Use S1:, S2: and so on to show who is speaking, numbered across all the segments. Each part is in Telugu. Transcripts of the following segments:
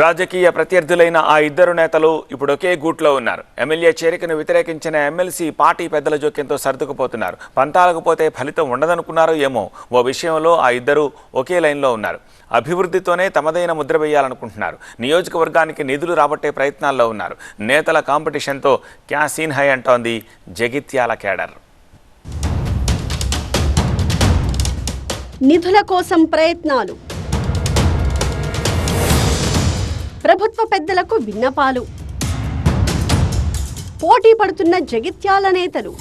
S1: రాజకీయ ప్రత్యర్థులైన ఆ ఇద్దరు నేతలు ఇప్పుడు ఒకే గూట్లో ఉన్నారు. ఎమ్మెల్యే చేరికను వ్యతిరేకించిన ఎమ్మెల్సీ పార్టీ పెద్దల జోక్యంతో సర్దుకుపోతున్నారు. పంతాలకు పోతే ఫలితం ఉండదనుకున్నారో ఏమో ఓ విషయంలో ఆ ఇద్దరు ఒకే లైన్లో ఉన్నారు. అభివృద్ధితోనే తమదైన ముద్ర వేయాలనుకుంటున్నారు. నియోజకవర్గానికి నిధులు రాబట్టే ప్రయత్నాల్లో ఉన్నారు. నేతల కాంపిటీషన్తో క్యాసీన్ హై అంటోంది జగిత్యాల కేడర్
S2: నిధుల కోసం ప్రయత్నాలు. ప్రభుత్వ పెద్దలకు విన్నపాలు. పోటీ పడుతున్న జగిత్యాల నేతలు.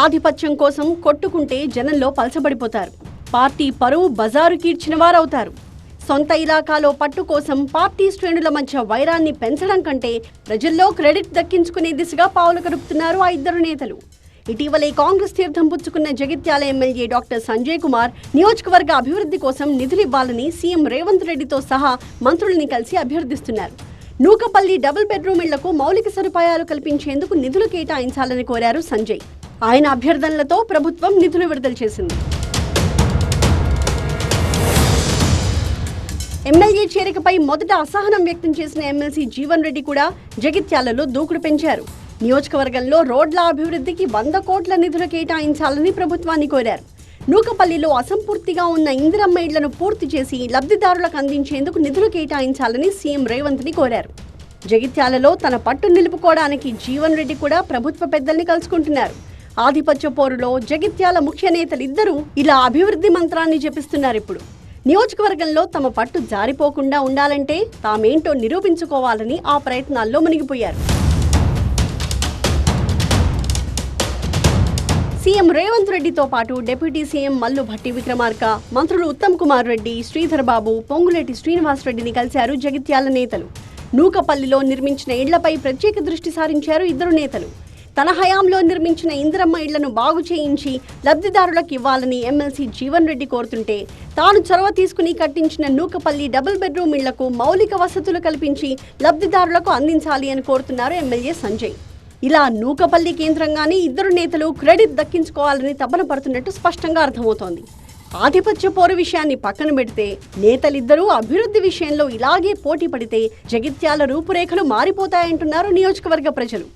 S2: ఆధిపత్యం కోసం కొట్టుకుంటే జనంలో పలసబడిపోతారు పార్టీ పరువు బజారు కీడ్చిన వారవుతారు. సొంత ఇలాకాలో పట్టు కోసం పార్టీ శ్రేణుల మధ్య వైరాన్ని పెంచడం కంటే ప్రజల్లో క్రెడిట్ దక్కించుకునే దిశగా పావులు కలుపుతున్నారు ఆ ఇద్దరు నేతలు. ఇటీవలే కాంగ్రెస్ తీర్థం పుచ్చుకున్న జగిత్యాల ఎమ్మెల్యే డాక్టర్ సంజయ్ కుమార్ నియోజకవర్గ అభివృద్ధి కోసం నిధులివ్వాలని సీఎం రేవంత్ రెడ్డితో సహా మంత్రుల్ని కలిసి అభ్యర్థిస్తున్నారు. నూకపల్లి డబుల్ బెడ్రూమ్ ఇళ్ళకు మౌలిక సదుపాయాలు కల్పించేందుకు నిధులు కేటాయించాలని కోరారు సంజయ్. ఆయన అభ్యర్థనలతో ప్రభుత్వం నిధులు విడుదల చేసింది. ఎమ్మెల్యే చేరికపై మొదట అసహనం వ్యక్తం చేసిన ఎమ్మెల్సీ జీవన్ రెడ్డి కూడా జగిత్యాలలో దూకుడు పెంచారు. నియోజకవర్గంలో రోడ్ల అభివృద్ధికి వంద కోట్ల నిధులు కేటాయించాలని ప్రభుత్వాన్ని కోరారు. నూకపల్లిలో అసంపూర్తిగా ఉన్న ఇందిరమ్మ ఇళ్ళను పూర్తి చేసి లబ్ధిదారులకు అందించేందుకు నిధులు కేటాయించాలని సీఎం రేవంత్ని కోరారు. జగిత్యాలలో తన పట్టు నిలుపుకోవడానికి జీవన్ రెడ్డి కూడా ప్రభుత్వ పెద్దల్ని కలుసుకుంటున్నారు. ఆధిపత్య పోరులో జగిత్యాల ముఖ్య నేతలు ఇద్దరూ ఇలా అభివృద్ధి మంత్రాన్ని జపిస్తున్నారు ఇప్పుడు. నియోజకవర్గంలో తమ పట్టు జారిపోకుండా ఉండాలంటే తామేంటో నిరూపించుకోవాలని ఆ ప్రయత్నాల్లో మునిగిపోయారు. సీఎం రేవంత్ రెడ్డితో పాటు డిప్యూటీ సీఎం మల్లు భట్టి విక్రమార్క మంత్రులు ఉత్తమ్ కుమార్ రెడ్డి శ్రీధర్ బాబు పొంగులేటి శ్రీనివాస్ రెడ్డిని కలిశారు జగిత్యాల నేతలు. నూకపల్లిలో నిర్మించిన ఇళ్ళపై ప్రత్యేక దృష్టి సారించారు ఇద్దరు నేతలు. తన హయాంలో నిర్మించిన ఇందిరమ్మ ఇళ్ళను బాగు చేయించి లబ్ధిదారులకు ఇవ్వాలని ఎమ్మెల్సీ జీవన్ రెడ్డి కోరుతుంటే తాను చొరవ తీసుకుని కట్టించిన నూకపల్లి డబుల్ బెడ్రూమ్ ఇళ్ళకు మౌలిక వసతులు కల్పించి లబ్ధిదారులకు అందించాలి అని కోరుతున్నారు ఎమ్మెల్యే సంజయ్. ఇలా నూకపల్లి కేంద్రంగానే ఇద్దరు నేతలు క్రెడిట్ దక్కించుకోవాలని తపన పడుతున్నట్టు స్పష్టంగా అర్థమవుతోంది. ఆధిపత్య పోరు విషయాన్ని పక్కన పెడితే నేతలిద్దరూ అభివృద్ధి విషయంలో ఇలాగే పోటీ పడితే జగిత్యాల రూపురేఖలు మారిపోతాయంటున్నారు నియోజకవర్గ ప్రజలు.